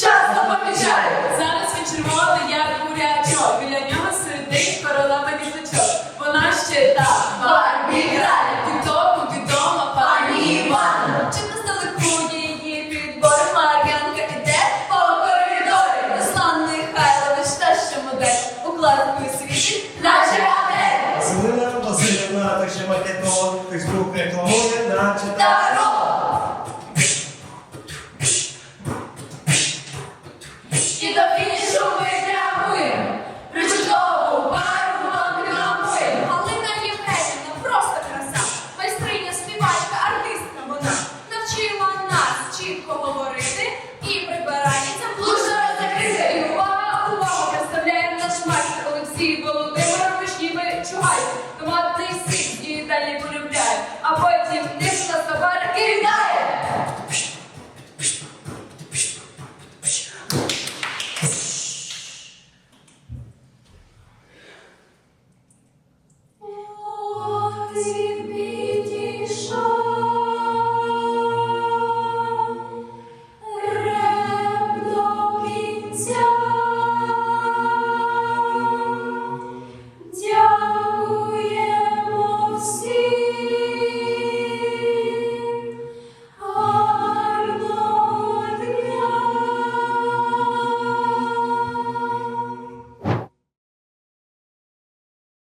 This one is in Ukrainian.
Час запомічаю! Зараз він червоний, я курячок. Біля нього сидить королева вітлачок. Вона ще та барбіра. Тіктоку відома пані Івана. Чи не залипує її підбор? Мар'янка іде по коридорі. Руслан Михайлович та ще модель. Укладку світі наче гадель. Зелена, Василівна, так ще макетон, Фейсбук рекламує, наче так. далі полюбляє, а потім тих на собаки кидає. О, ти